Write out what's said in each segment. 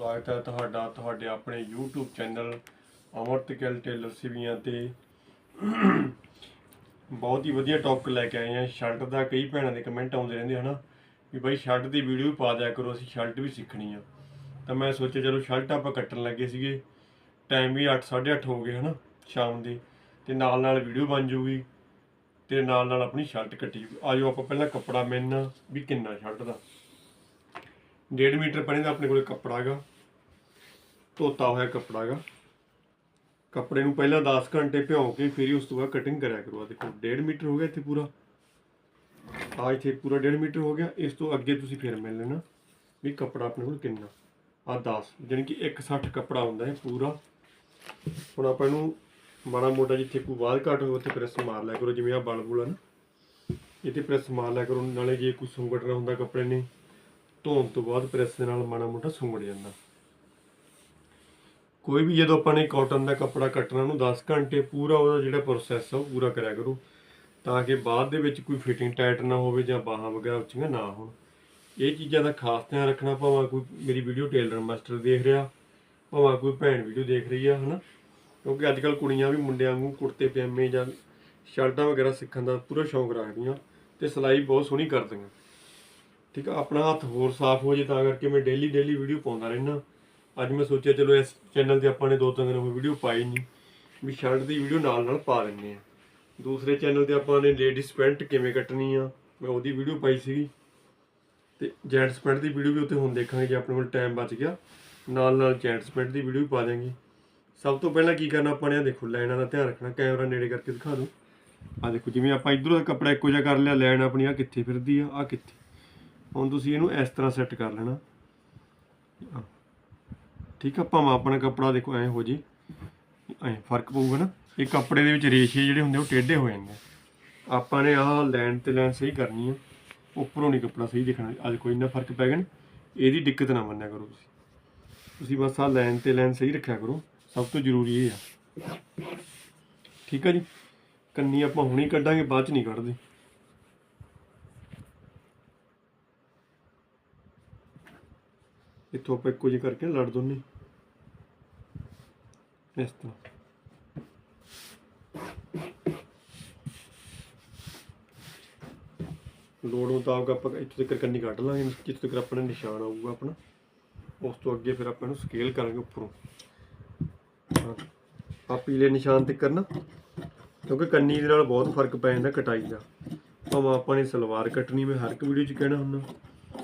ਸਵਾਗਤ ਹੈ ਤੁਹਾਡਾ, ਤੁਹਾਡੇ ਆਪਣੇ YouTube channel Amritkal tailor Sivian ਤੇ। ਬਹੁਤ ਹੀ ਵਧੀਆ ਟੌਪਿਕ ਲੈ ਕੇ ਆਏ ਹਾਂ। ਸ਼ਰਟ ਦਾ ਕਈ ਭੈਣਾਂ ਦੇ ਕਮੈਂਟ ਆਉਂਦੇ ਰਹਿੰਦੇ ਹਨਾ, ਵੀ ਬਾਈ ਸ਼ਰਟ ਦੀ ਵੀਡੀਓ ਵੀ ਪਾ ਦਿਆ ਕਰੋ, ਅਸੀਂ ਸ਼ਰਟ ਵੀ ਸਿੱਖਣੀ ਆ। ਤਾਂ ਮੈਂ ਸੋਚਿਆ, ਚਲੋ ਸ਼ਰਟ ਆਪਾਂ ਕੱਟਣ ਲੱਗੇ ਸੀਗੇ। ਟਾਈਮ ਵੀ 8 8:30 ਹੋ ਗਏ ਹਨਾ ਸ਼ਾਮ ਦੇ। ਤੇ ਨਾਲ ਨਾਲ ਵੀਡੀਓ ਬਣ ਜੂਗੀ ਤੇ ਨਾਲ ਨਾਲ ਆਪਣੀ ਸ਼ਰਟ ਕੱਟੀ ਜਾਊਗੀ। ਆਜੋ ਆਪਾਂ ਪਹਿਲਾਂ ਕੱਪੜਾ ਮਿਲਣਾ ਵੀ ਕਿੰਨਾ ਸ਼ਰਟ ਦਾ। 1.5 ਮੀਟਰ ਪਣੇ ਦਾ ਆਪਣੇ ਕੋਲ ਕੱਪੜਾ ਹੈਗਾ। ਧੋਤਾ ਹੋਇਆ ਕੱਪੜਾ ਹੈਗਾ ਕੱਪੜੇ ਨੂੰ ਪਹਿਲਾਂ 10 ਘੰਟੇ ਭਿਉਂ ਕੇ ਫਿਰ ਉਸ ਤੋਂ ਬਾਅਦ ਕਟਿੰਗ ਕਰਿਆ ਕਰੋ। ਆ ਦੇਖੋ 1.5 ਮੀਟਰ ਹੋ ਗਿਆ ਇੱਥੇ ਪੂਰਾ। ਆ ਇੱਥੇ ਪੂਰਾ 1.5 ਮੀਟਰ ਹੋ ਗਿਆ। ਇਸ ਤੋਂ ਅੱਗੇ ਤੁਸੀਂ ਫਿਰ ਮਿਲ ਲੈਣਾ ਵੀ ਕੱਪੜਾ ਆਪਣੇ ਕੋਲ ਕਿੰਨਾ। ਆ 10 ਜਾਣੀ ਕਿ 160 ਕੱਪੜਾ ਹੁੰਦਾ ਹੈ ਪੂਰਾ। ਹੁਣ ਆਪਾਂ ਇਹਨੂੰ ਮਾੜਾ ਮੋਟਾ ਜਿੱਥੇ ਕੋਈ ਬਾਹਰ ਘੱਟ ਹੋਵੇ ਉੱਥੇ ਪ੍ਰੈਸ ਮਾਰ ਲਿਆ ਕਰੋ, ਜਿਵੇਂ ਆ ਬਲ ਬੁਲ ਆ ਨਾ। ਇੱਥੇ ਪ੍ਰੈਸ ਮਾਰ ਲਿਆ ਕਰੋ, ਨਾਲੇ ਜੇ ਕੋਈ ਸੁੰਗੜਨਾ ਹੁੰਦਾ ਕੱਪੜੇ ਨੇ, ਧੋਣ ਤੋਂ ਬਾਅਦ ਪ੍ਰੈਸ ਦੇ ਨਾਲ ਮਾੜਾ ਮੋਟਾ ਸੁੰਗੜ ਜਾਂਦਾ। ਕੋਈ ਵੀ ਜਦੋਂ ਆਪਾਂ ਨੇ ਕਾਟਨ ਦਾ ਕੱਪੜਾ ਕੱਟਣਾ ਉਹਨੂੰ 10 ਘੰਟੇ ਪੂਰਾ ਉਹਦਾ ਜਿਹੜਾ ਪ੍ਰੋਸੈਸ ਆ ਉਹ ਪੂਰਾ ਕਰਿਆ ਕਰੋ। ਤਾਂ ਕਿ ਬਾਅਦ ਦੇ ਵਿੱਚ ਕੋਈ ਫਿਟਿੰਗ ਟਾਈਟ ਨਾ ਹੋਵੇ ਜਾਂ ਬਾਹਾਂ ਵਗੈਰਾ ਉੱਚੀਆਂ ਨਾ ਹੋਣ। ਇਹ ਚੀਜ਼ਾਂ ਦਾ ਖਾਸ ਧਿਆਨ ਰੱਖਣਾ ਭਾਵੇਂ ਕੋਈ ਮੇਰੀ ਵੀਡੀਓ ਟੇਲਰ ਮਾਸਟਰ ਦੇਖ ਰਿਹਾ, ਭਾਵੇਂ ਕੋਈ ਭੈਣ ਵੀਡੀਓ ਦੇਖ ਰਹੀ ਆ, ਹਨਾ? ਕਿਉਂਕਿ ਅੱਜ ਕੱਲ ਕੁੜੀਆਂ ਵੀ ਮੁੰਡਿਆਂ ਵਾਂਗੂ ਕੁੜਤੇ, ਪਜਾਮੇ ਜਾਂ ਸ਼ਰਟਾਂ ਵਗੈਰਾ ਸਿੱਖਣ ਦਾ ਪੂਰਾ ਸ਼ੌਂਕ ਰੱਖਦੀਆਂ ਤੇ ਸਿਲਾਈ ਬਹੁਤ ਸੋਹਣੀ ਕਰਦੀਆਂ। ਠੀਕ ਆ, ਆਪਣਾ ਹੱਥ ਹੋਰ ਸਾਫ਼ ਹੋ ਜੇ ਤਾਂ ਕਰਕੇ ਮੈਂ ਡੇਲੀ ਡੇਲੀ ਵੀਡੀਓ ਪਾਉਂਦਾ ਰਹਿਣਾ ਅੱਜ ਮੈਂ ਸੋਚਿਆ ਚਲੋ ਇਸ ਚੈਨਲ ਤੇ ਆਪਾਂ ਨੇ ਦੋ ਤਿੰਨ ਦਿਨ ਹੋ ਵੀਡੀਓ ਪਾਈ ਨਹੀਂ ਵੀ ਸ਼ਰਟ ਦੀ ਵੀਡੀਓ ਨਾਲ ਨਾਲ ਪਾ ਲੈਂਦੇ ਆ ਦੂਸਰੇ ਚੈਨਲ ਤੇ ਆਪਾਂ ਨੇ ਲੇਡੀਜ਼ ਪੈਂਟ ਕਿਵੇਂ ਕੱਟਣੀ ਆ, ਮੈਂ ਉਹਦੀ ਵੀਡੀਓ ਪਾਈ ਸੀਗੀ। ਤੇ ਜੈਂਟਸ ਪੈਂਟ ਦੀ ਵੀਡੀਓ ਵੀ ਉੱਥੇ ਹੁਣ ਦੇਖਾਂਗੇ, ਜੇ ਆਪਣੇ ਕੋਲ ਟਾਈਮ ਬਚ ਗਿਆ, ਨਾਲ ਨਾਲ ਜੈਂਟਸ ਪੈਂਟ ਦੀ ਵੀਡੀਓ ਵੀ ਪਾ ਦਿਆਂਗੇ। ਸਭ ਤੋਂ ਪਹਿਲਾਂ ਕੀ ਕਰਨਾ ਆਪਾਂ ਨੇ ਦੇਖੋ, ਲਾਈਨਾਂ ਦਾ ਧਿਆਨ ਰੱਖਣਾ, ਕੈਮਰਾ ਨੇੜੇ ਕਰਕੇ ਦਿਖਾ ਦਿਓ ਆ ਦੇਖੋ, ਜਿਵੇਂ ਆਪਾਂ ਇਧਰੋਂ ਦਾ ਕੱਪੜਾ ਇੱਕੋ ਜਿਹਾ ਕਰ ਲਿਆ, ਲਾਈਨ ਆਪਣੀ ਆ ਕਿੱਥੇ ਫਿਰਦੀ ਆ ਆ ਕਿੱਥੇ। ਹੁਣ ਤੁਸੀਂ ਇਹਨੂੰ ਇਸ ਤਰ੍ਹਾਂ ਸੈੱਟ ਕਰ ਲੈਣਾ। ਠੀਕ ਆ, ਭਾਵੇਂ ਆਪਣਾ ਕੱਪੜਾ ਦੇਖੋ, ਐ ਹੋ ਜੀ, ਐ ਫ਼ਰਕ ਪਊਗਾ ਨਾ। ਇਹ ਕੱਪੜੇ ਦੇ ਵਿੱਚ ਰੇਸ਼ੇ ਜਿਹੜੇ ਹੁੰਦੇ ਉਹ ਟੇਢੇ ਹੋ ਜਾਂਦੇ ਆਪਾਂ ਨੇ ਆਹ ਲੈਣ ਤੇ ਲੈਣ ਸਹੀ ਕਰਨੀ ਆ, ਉੱਪਰੋਂ ਨਹੀਂ ਕੱਪੜਾ ਸਹੀ ਦਿਖਣਾ, ਅੱਜ ਕੋਈ ਇੰਨਾ ਫ਼ਰਕ ਪੈ ਗਿਆ ਨਾ, ਇਹਦੀ ਦਿੱਕਤ ਨਾ ਮੰਨਿਆ ਕਰੋ ਤੁਸੀਂ। ਤੁਸੀਂ ਬਸ ਆਹ ਲਾਈਨ ਤੇ ਲਾਈਨ ਸਹੀ ਰੱਖਿਆ ਕਰੋ, ਸਭ ਤੋਂ ਜ਼ਰੂਰੀ ਇਹ ਆ। ਠੀਕ ਆ ਜੀ? ਕੰਨੀ ਆਪਾਂ ਹੁਣੇ ਕੱਢਾਂਗੇ, ਬਾਅਦ ਚ ਨਹੀਂ ਕੱਢਦੇ। ਇੱਥੋਂ ਆਪਾਂ ਇੱਕੋ ਜਿਹੇ ਕਰਕੇ ਲੜ ਦੋਨੇ। ਇਸ ਤਰ੍ਹਾਂ ਲੋੜ ਮੁਤਾਬਕ ਆਪਾਂ ਇੱਥੋਂ ਤੱਕ ਕੰਨੀ ਕੱਢ ਲਾਂਗੇ, ਜਿੱਥੇ ਤੱਕ ਆਪਣਾ ਨਿਸ਼ਾਨ ਆਊਗਾ ਆਪਣਾ। ਉਸ ਤੋਂ ਅੱਗੇ ਫਿਰ ਆਪਾਂ ਇਹਨੂੰ ਸਕੇਲ ਕਰਾਂਗੇ ਉੱਪਰੋਂ। ਆ ਪੀਲੇ ਨਿਸ਼ਾਨ ਤੇ ਕਰਨਾ ਕਿਉਂਕਿ ਕੰਨੀ ਦੇ ਨਾਲ ਬਹੁਤ ਫ਼ਰਕ ਪੈ ਜਾਂਦਾ ਕਟਾਈ ਦਾ। ਭਾਵੇਂ ਆਪਾਂ ਨੇ ਸਲਵਾਰ ਕੱਟਣੀ, ਮੈਂ ਹਰ ਇੱਕ ਵੀਡੀਓ 'ਚ ਕਹਿਣਾ ਹੁੰਦਾ।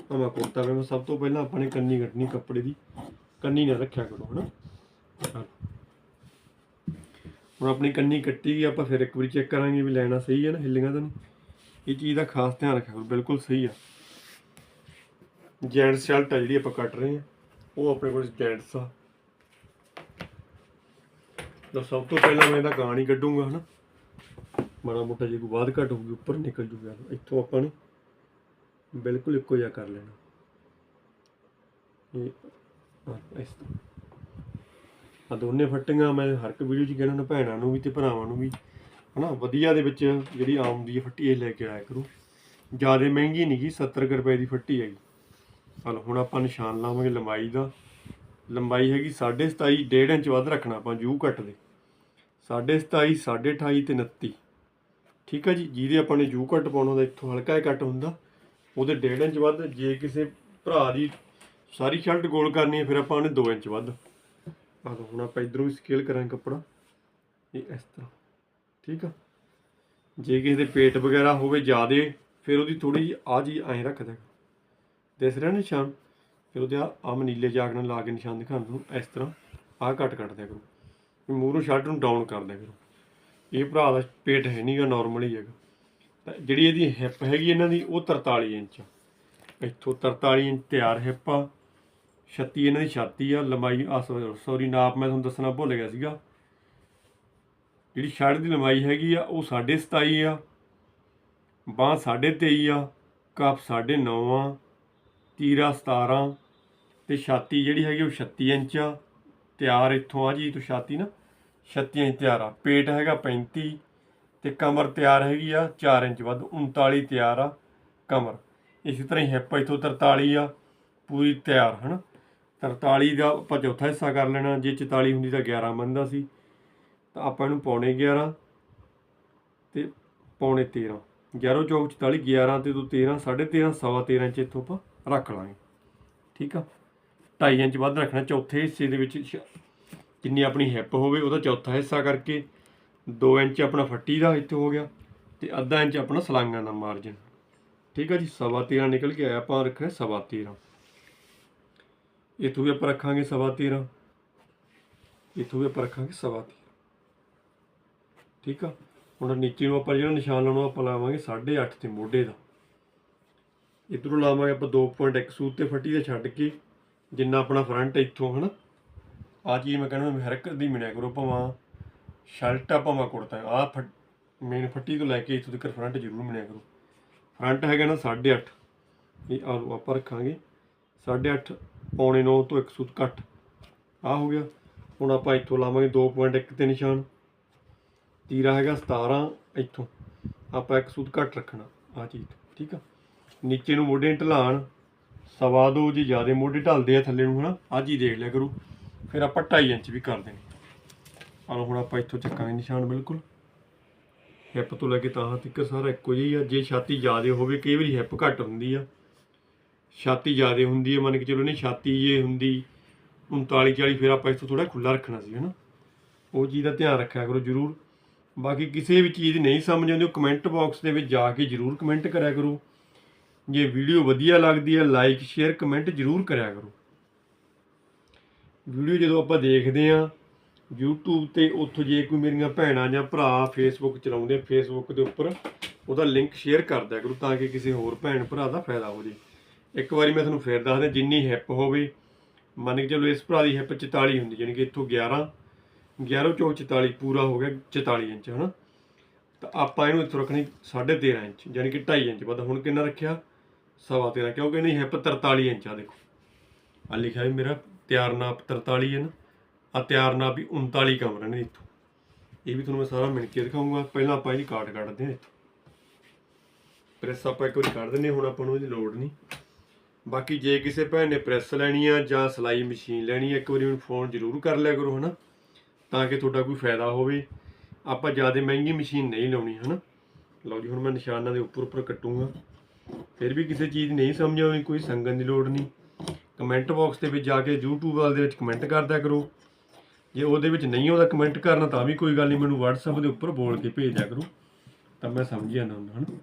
ਭਾਵੇਂ ਕੁੜਤਾ ਮੈਂ ਸਭ ਤੋਂ ਪਹਿਲਾਂ ਆਪਾਂ ਨੇ ਕੰਨੀ ਕੱਟਣੀ ਕੱਪੜੇ ਦੀ। ਕੰਨੀ ਨਾ ਰੱਖਿਆ ਕਰੋ, ਹਨਾ? ਹਾਂ। ਹੁਣ ਆਪਣੀ ਕੰਨੀ ਕੱਟੀ ਗਈ, ਆਪਾਂ ਫਿਰ ਇੱਕ ਵਾਰੀ ਚੈੱਕ ਕਰਾਂਗੇ ਵੀ ਲੈਣਾ ਸਹੀ ਹੈ ਨਾ ਹਿੱਲੀਆਂ ਤਾਂ ਨਹੀਂ। ਇਹ ਚੀਜ਼ ਦਾ ਖਾਸ ਧਿਆਨ ਰੱਖਿਆ ਕਰੋ, ਬਿਲਕੁਲ ਸਹੀ ਆ। ਜੈਂਟਸ ਸ਼ਰਟ ਆ ਜਿਹੜੀ ਆਪਾਂ ਕੱਟ ਰਹੇ ਹਾਂ ਉਹ ਆਪਣੇ ਕੋਲ ਜੈਂਟਸ ਆ। ਤਾਂ ਸਭ ਤੋਂ ਪਹਿਲਾਂ ਮੈਂ ਇਹਦਾ ਗਾਣ ਹੀ ਕੱਢੂੰਗਾ, ਹਨਾ। ਮਾੜਾ ਮੋਟਾ ਜੇ ਕੋਈ ਬਾਅਦ ਘਟ ਹੋਊਗੀ, ਉੱਪਰ ਨਿਕਲ ਜੂਗਾ, ਇੱਥੋਂ ਆਪਾਂ ਨੇ ਬਿਲਕੁਲ ਇੱਕੋ ਜਿਹਾ ਕਰ ਲੈਣਾ। ਇਹ ਇਸ ਤਰ੍ਹਾਂ। ਆ ਦੋਨੇ ਫੱਟੀਆਂ ਮੈਂ ਹਰ ਇੱਕ ਵੀਡੀਓ 'ਚ ਕਹਿਣਾ ਨਾ ਭੈਣਾਂ ਨੂੰ ਵੀ ਤੇ ਭਰਾਵਾਂ ਨੂੰ ਵੀ, ਹਨਾ? ਵਧੀਆ ਦੇ ਵਿੱਚ ਜਿਹੜੀ ਆਮ ਦੀ ਫੱਟੀ ਇਹ ਲੈ ਕੇ ਆਇਆ ਕਰੋ। ਜ਼ਿਆਦਾ ਮਹਿੰਗੀ ਨਹੀਂ ਗੀ 70 ਕੁ ਰੁਪਏ ਦੀ ਫੱਟੀ ਹੈਗੀ ਚਲ ਹੁਣ ਆਪਾਂ ਨਿਸ਼ਾਨ ਲਾਵਾਂਗੇ ਲੰਬਾਈ ਦਾ। ਲੰਬਾਈ ਹੈਗੀ 27.5 1.5 ਇੰਚ ਵੱਧ ਰੱਖਣਾ ਆਪਾਂ, ਜੂ ਕੱਟ ਦੇ। 27.5 28.5 ਤੇ 29 ਠੀਕ ਆ ਜੀ? ਜਿਹਦੇ ਆਪਾਂ ਨੇ ਜੂ ਕੱਟ ਪਾਉਣਾ ਦਾ ਇੱਥੋਂ ਹਲਕਾ ਜਿਹਾ ਕੱਟ ਹੁੰਦਾ। ਉਹਦੇ 1.5 ਇੰਚ ਵੱਧ, ਜੇ ਕਿਸੇ ਭਰਾ ਦੀ ਸਾਰੀ ਸ਼ਰਟ ਗੋਲ ਕਰਨੀ ਹੈ, ਫਿਰ ਆਪਾਂ ਉਹਨੇ 2 ਇੰਚ ਵੱਧ। ਆਹ ਲਓ, ਹੁਣ ਆਪਾਂ ਇਧਰੋਂ ਵੀ ਸਕੇਲ ਕਰਾਂਗੇ ਕੱਪੜਾ। ਇਹ ਇਸ ਤਰ੍ਹਾਂ, ਠੀਕ ਆ? ਜੇ ਕਿਸੇ ਦੇ ਪੇਟ ਵਗੈਰਾ ਹੋਵੇ ਜ਼ਿਆਦੇ, ਫਿਰ ਉਹਦੀ ਥੋੜੀ ਜਿਹੀ ਆ ਜੀ ਐਂ ਰੱਖ ਦਿਆ ਦਿਸ ਰਿਹਾ ਨਿਸ਼ਾਨ? ਫਿਰ ਉਹਦੇ ਆ ਆਹ ਨੀਲੇ ਜਾਗ ਨਾਲ ਲਾ ਕੇ ਨਿਸ਼ਾਨ ਦਿਖਾਉਣ ਨੂੰ, ਇਸ ਤਰ੍ਹਾਂ ਆਹ ਕੱਟ ਕੱਟ ਦਿਆ ਕਰੋ। ਮੂਹਰੋਂ ਸ਼ਰਟ ਨੂੰ ਡਾਊਨ ਕਰ ਦਿਆ ਕਰੋ। ਇਹ ਭਰਾ ਦਾ ਪੇਟ ਹੈ ਨਹੀਂਗਾ ਨਾਰਮਲ ਹੀ ਹੈਗਾ। ਤਾਂ ਜਿਹੜੀ ਇਹਦੀ ਹਿੱਪ ਹੈਗੀ ਇਹਨਾਂ ਦੀ, ਉਹ 43 ਇੰਚ ਆ। ਇੱਥੋਂ 43 ਇੰਚ ਤਿਆਰ ਹਿੱਪ ਆ। 36 ਇਹਨਾਂ ਦੀ ਛਾਤੀ ਆ, ਲੰਬਾਈ ਆ ਸੌਰੀ ਨਾਪ ਮੈਂ ਤੁਹਾਨੂੰ ਦੱਸਣਾ ਭੁੱਲ ਗਿਆ ਸੀਗਾ। ਜਿਹੜੀ ਸ਼ਰਟ ਦੀ ਲੰਬਾਈ ਹੈਗੀ ਆ, ਉਹ 27.5 ਆ, ਬਾਂਹ 23.5 ਆ, ਕੱਪ 9.5 ਆ, ਤੀਰਾ 17 ਤੇ ਛਾਤੀ ਜਿਹੜੀ ਹੈਗੀ ਉਹ 36 ਇੰਚ ਆ। ਤਿਆਰ ਇੱਥੋਂ ਆ ਜੀ, ਤੋਂ ਛਾਤੀ ਨਾ 36 ਇੰਚ ਤਿਆਰ ਆ। ਪੇਟ ਹੈਗਾ 35 ਤੇ ਕਮਰ ਤਿਆਰ ਹੈਗੀ ਆ 4 ਇੰਚ ਵੱਧ 39 ਤਿਆਰ ਆ ਕਮਰ। ਇਸੇ ਤਰ੍ਹਾਂ ਹੀ ਹਿੱਪ ਇੱਥੋਂ 43 ਆ, ਪੂਰੀ ਤਿਆਰ, ਹਨ? 43 ਦਾ ਆਪਾਂ ਚੌਥਾ ਹਿੱਸਾ ਕਰ ਲੈਣਾ, ਜੇ 44 ਹੁੰਦੀ ਤਾਂ 11 ਬਣਦਾ ਸੀ। ਤਾਂ ਆਪਾਂ ਇਹਨੂੰ ਪੌਣੇ 11 ਤੇ ਪੌਣੇ 13 11 ਚੌਕ 44 11 ਤੇ ਤੋਂ 13 13.5 ਸਵਾ 13 ਇੰਚ ਇੱਥੋਂ ਆਪਾਂ ਰੱਖ ਲਾਂਗੇ। ਠੀਕ ਆ? 2.5 ਇੰਚ ਵੱਧ ਰੱਖਣਾ, ਚੌਥੇ ਹਿੱਸੇ ਦੇ ਵਿੱਚ ਸ਼- ਜਿੰਨੀ ਆਪਣੀ ਹਿੱਪ ਹੋਵੇ, ਉਹਦਾ ਚੌਥਾ ਹਿੱਸਾ ਕਰਕੇ 2 ਇੰਚ ਆਪਣਾ ਫੱਟੀ ਦਾ ਇੱਥੇ ਹੋ ਗਿਆ ਤੇ ਅੱਧਾ ਇੰਚ ਆਪਣਾ ਸਲਾਂਗਾਂ ਦਾ ਮਾਰਜਨ ਠੀਕ ਆ ਜੀ? ਸਵਾ 13 ਨਿਕਲ ਕੇ ਆਇਆ, ਆਪਾਂ ਰੱਖਿਆ ਸਵਾ 13 ਇੱਥੋਂ ਵੀ ਆਪਾਂ ਰੱਖਾਂਗੇ ਸਵਾ 13 ਇੱਥੋਂ ਵੀ ਆਪਾਂ ਰੱਖਾਂਗੇ ਸਵਾ 13 ਠੀਕ ਆ? ਹੁਣ ਨੀਚੇ ਨੂੰ ਆਪਾਂ ਜਿਹੜਾ ਨਿਸ਼ਾਨ ਲਾਉਣਾ, ਆਪਾਂ ਲਾਵਾਂਗੇ 8.5 ਤੇ ਮੋਢੇ ਦਾ। ਇਧਰੋਂ ਲਾਵਾਂਗੇ ਆਪਾਂ 2.1 ਸੂਤ ਤੇ ਫੱਟੀ 'ਤੇ ਛੱਡ ਕੇ, ਜਿੰਨਾ ਆਪਣਾ ਫਰੰਟ ਇੱਥੋਂ, ਹਨਾ? ਆ ਚੀਜ਼ ਮੈਂ ਕਹਿੰਦਾ ਹਰਕਤ ਦੀ ਮਿਲਿਆ ਕਰੋ ਭਾਵਾਂ। ਸ਼ਰਟ ਆ ਭਾਵਾਂ ਕੁੜਤਾ। ਆ ਫਟ ਮੇਨ ਫੱਟੀ ਤੋਂ ਲੈ ਕੇ ਇੱਥੋਂ ਤੱਕ ਫਰੰਟ ਜ਼ਰੂਰ ਮਿਲਿਆ ਕਰੋ। ਫਰੰਟ ਹੈਗਾ ਨਾ 8.5 ਇਹ ਆ ਆਪਾਂ ਰੱਖਾਂਗੇ 8.5 ਪੌਣੇ 9 ਤੋਂ 1 ਸੂਤ ਘੱਟ ਆ ਹੋ ਗਿਆ। ਹੁਣ ਆਪਾਂ ਇੱਥੋਂ ਲਾਵਾਂਗੇ 2.1 ਤੇ ਨਿਸ਼ਾਨ। ਤੀਰਾ ਹੈਗਾ 17 ਇੱਥੋਂ। ਆਪਾਂ ਇੱਕ ਸੂਤ ਘੱਟ ਰੱਖਣਾ ਆ ਚੀਜ਼, ਠੀਕ ਆ? ਨੀਚੇ ਨੂੰ ਮੋਢੇ ਢਲਾਣ, ਸਵਾ ਦੋ ਜੀ ਜਿਆਦੇ ਮੋਢੇ ਢਲਦੇ ਆ ਥੱਲੇ ਨੂੰ ਹਨਾ ਅੱਜ ਹੀ ਦੇਖ ਲਿਆ ਕਰੋ। ਫਿਰ ਆਪਾਂ 2.5 ਇੰਚ ਵੀ ਕਰ ਦੇਣੀ। ਆ ਹੁਣ ਆਪਾਂ ਇੱਥੋਂ ਚੱਕਾਂਗੇ ਨਿਸ਼ਾਨ ਬਿਲਕੁਲ। ਹਿੱਪ ਤੋਂ ਲੈ ਕੇ ਤਾਂ ਤੱਕ ਸਾਰਾ ਇੱਕੋ ਜਿਹਾ ਹੀ ਆ। ਜੇ ਛਾਤੀ ਜ਼ਿਆਦੇ ਹੋਵੇ, ਕਈ ਵਾਰੀ ਹਿੱਪ ਘੱਟ ਹੁੰਦੀ ਆ। ਛਾਤੀ ਜ਼ਿਆਦੇ ਹੁੰਦੀ ਹੈ, ਮੰਨ ਕੇ ਚਲੋ ਨਹੀਂ, ਛਾਤੀ ਜੇ ਹੁੰਦੀ 39 40 ਫਿਰ ਆਪਾਂ ਇਸ ਤੋਂ ਥੋੜਾ ਖੁੱਲਾ ਰੱਖਣਾ ਸੀ, ਹਨਾ। ਉਹ ਚੀਜ਼ ਦਾ ਧਿਆਨ ਰੱਖਿਆ ਕਰੋ ਜਰੂਰ। ਬਾਕੀ ਕਿਸੇ ਵੀ ਚੀਜ਼ ਨਹੀਂ ਸਮਝ ਆਉਂਦੀ, ਉਹ ਕਮੈਂਟ ਬਾਕਸ ਦੇ ਵਿੱਚ ਜਾ ਕੇ ਜਰੂਰ ਕਮੈਂਟ ਕਰਿਆ ਕਰੋ। ਜੇ ਵੀਡੀਓ ਵਧੀਆ ਲੱਗਦੀ ਹੈ ਲਾਈਕ ਸ਼ੇਅਰ ਕਮੈਂਟ ਜਰੂਰ ਕਰਿਆ ਕਰੋ। ਵੀਡੀਓ ਜਦੋਂ ਆਪਾਂ ਦੇਖਦੇ ਆ YouTube ਤੇ ਉੱਥੋਂ ਜੇ ਕੋਈ ਮੇਰੀਆਂ ਭੈਣਾਂ ਜਾਂ ਭਰਾ Facebook ਚਲਾਉਂਦੇ Facebook ਦੇ ਉੱਪਰ ਉਹਦਾ ਲਿੰਕ ਸ਼ੇਅਰ ਕਰ ਦਿਆ ਕਰੋ ਤਾਂ ਕਿ ਕਿਸੇ ਹੋਰ ਭੈਣ ਭਰਾ ਦਾ ਫਾਇਦਾ ਹੋ ਜੇ। ਇੱਕ ਵਾਰੀ ਮੈਂ ਤੁਹਾਨੂੰ ਫੇਰ ਦੱਸਦਾ ਜਿੰਨੀ ਹਿੱਪ ਹੋਵੇ ਮੰਨ ਕੇ ਚਲੋ ਇਸ ਭਰਾ ਦੀ ਹਿੱਪ 44 ਹੁੰਦੀ ਯਾਨੀ ਕਿ ਇੱਥੋਂ 11 11 ਚੋਂ 44 ਪੂਰਾ ਹੋ ਗਿਆ 44 ਇੰਚ ਹਨਾ? ਤਾਂ ਆਪਾਂ ਇਹਨੂੰ ਇੱਥੋਂ ਰੱਖਣੀ 13.5 ਇੰਚ ਯਾਨੀ ਕਿ 2.5 ਇੰਚ ਵੱਧ। ਹੁਣ ਕਿੰਨਾ ਰੱਖਿਆ? ਸਵਾ 13 ਕਿਉਂਕਿ ਇਹਨੀ ਹਿੱਪ 43 ਇੰਚ ਆ ਦੇਖੋ। ਆ ਲਿਖਿਆ ਵੀ ਮੇਰਾ ਤਿਆਰ ਨਾਪ 43 ਹੈ ਨਾ? ਆ ਤਿਆਰ ਨਾਪ ਵੀ 39 ਕਮਰੇ ਨੇ ਇੱਥੋਂ। ਇਹ ਵੀ ਤੁਹਾਨੂੰ ਮੈਂ ਸਾਰਾ ਮਿਣ ਕੇ ਦਿਖਾਉਂਗਾ। ਪਹਿਲਾਂ ਆਪਾਂ ਇਹਦੀ ਕਾਟ ਕੱਢਦੇ ਹਾਂ ਇੱਥੋਂ। ਪ੍ਰੈਸ ਆਪਾਂ ਇੱਕ ਵਾਰੀ ਕੱਢ ਦਿੰਦੇ ਹਾਂ, ਹੁਣ ਆਪਾਂ ਨੂੰ ਇਹਦੀ ਲੋੜ ਨਹੀਂ। ਬਾਕੀ ਜੇ ਕਿਸੇ ਭੈਣ ਨੇ ਪ੍ਰੈਸ ਲੈਣੀ ਆ ਜਾਂ ਸਿਲਾਈ ਮਸ਼ੀਨ ਲੈਣੀ ਆ, ਇੱਕ ਵਾਰੀ ਮੈਨੂੰ ਫੋਨ ਜ਼ਰੂਰ ਕਰ ਲਿਆ ਕਰੋ, ਹਨਾ? ਤਾਂ ਕਿ ਤੁਹਾਡਾ ਕੋਈ ਫਾਇਦਾ ਹੋਵੇ। ਆਪਾਂ ਜ਼ਿਆਦਾ ਮਹਿੰਗੀ ਮਸ਼ੀਨ ਨਹੀਂ ਲਾਉਣੀ, ਹਨਾ? ਲਓ ਜੀ, ਹੁਣ ਮੈਂ ਨਿਸ਼ਾਨਾਂ ਦੇ ਉੱਪਰ ਉੱਪਰ ਕੱਟੂੰਗਾ। ਫਿਰ ਵੀ ਕਿਸੇ ਚੀਜ਼ ਨਹੀਂ ਸਮਝ ਆਉਣੀ ਕੋਈ ਸੰਗਣ ਦੀ ਲੋੜ ਨਹੀਂ। ਕਮੈਂਟ ਬਾਕਸ ਦੇ ਵਿੱਚ ਜਾ ਕੇ YouTube ਵਾਲ ਦੇ ਵਿੱਚ ਕਮੈਂਟ ਕਰਦਿਆ ਕਰੋ। ਜੇ ਉਹਦੇ ਵਿੱਚ ਨਹੀਂ ਉਹਦਾ ਕਮੈਂਟ ਕਰਨਾ, ਤਾਂ ਵੀ ਕੋਈ ਗੱਲ ਨਹੀਂ, ਮੈਨੂੰ WhatsApp ਦੇ ਉੱਪਰ ਬੋਲ ਕੇ ਭੇਜ ਦਿਆ ਕਰੋ। ਤਾਂ ਮੈਂ ਸਮਝ ਜਾਂਦਾ ਹੁੰਦਾ, ਹਨਾ?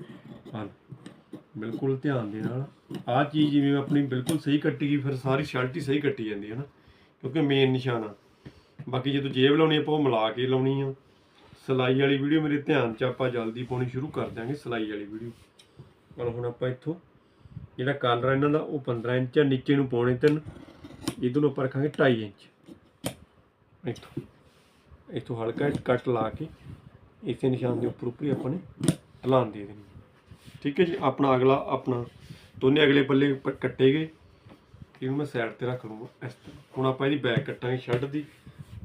ਹਾਂ। ਬਿਲਕੁਲ ਧਿਆਨ ਦੇ ਨਾਲ। ਆਹ ਚੀਜ਼ ਜਿਵੇਂ ਆਪਣੀ ਬਿਲਕੁਲ ਸਹੀ ਕੱਟੀ ਗਈ, ਫਿਰ ਸਾਰੀ ਸ਼ਰਟ ਹੀ ਸਹੀ ਕੱਟੀ ਜਾਂਦੀ ਹੈ ਨਾ, ਕਿਉਂਕਿ ਮੇਨ ਨਿਸ਼ਾਨ ਆ। ਬਾਕੀ ਜਦੋਂ ਜੇਬ ਲਾਉਣੀ ਆਪਾਂ ਉਹ ਮਿਲਾ ਕੇ ਲਾਉਣੀ ਆ। ਸਿਲਾਈ ਵਾਲੀ ਵੀਡੀਓ ਮੇਰੇ ਧਿਆਨ 'ਚ ਆਪਾਂ ਜਲਦੀ ਪਾਉਣੀ ਸ਼ੁਰੂ ਕਰ ਦਿਆਂਗੇ, ਸਿਲਾਈ ਵਾਲੀ ਵੀਡੀਓ। ਪਰ ਹੁਣ ਆਪਾਂ ਇੱਥੋਂ ਜਿਹੜਾ ਕਲਰ ਇਹਨਾਂ ਦਾ, ਉਹ 15 ਇੰਚ ਆ, ਨੀਚੇ ਨੂੰ ਪਾਉਣੇ ਤਿੰਨ। ਇਧਰ ਨੂੰ ਆਪਾਂ ਰੱਖਾਂਗੇ 2.5 ਇੰਚ। ਇੱਥੋਂ ਇੱਥੋਂ ਹਲਕਾ ਕੱਟ ਲਾ ਕੇ, ਇਸੇ ਨਿਸ਼ਾਨ ਦੇ ਉੱਪਰ ਉੱਪਰ ਹੀ ਆਪਾਂ ਨੇ ਢਲਾਨ ਦੇ ਦੇਣੀ ਠੀਕ ਹੈ ਜੀ, ਆਪਣਾ ਅਗਲਾ, ਆਪਣਾ। ਦੋਨੇ ਅਗਲੇ ਪੱਲੇ ਕੱਟੇ ਗਏ। ਇਹਨੂੰ ਮੈਂ ਸਾਈਡ ਤੇ ਰੱਖ ਲੂੰਗਾ ਇਸ ਤਰ੍ਹਾਂ ਹੁਣ ਆਪਾਂ ਇਹਦੀ ਬੈਕ ਕੱਟਾਂਗੇ ਸ਼ਰਟ ਦੀ।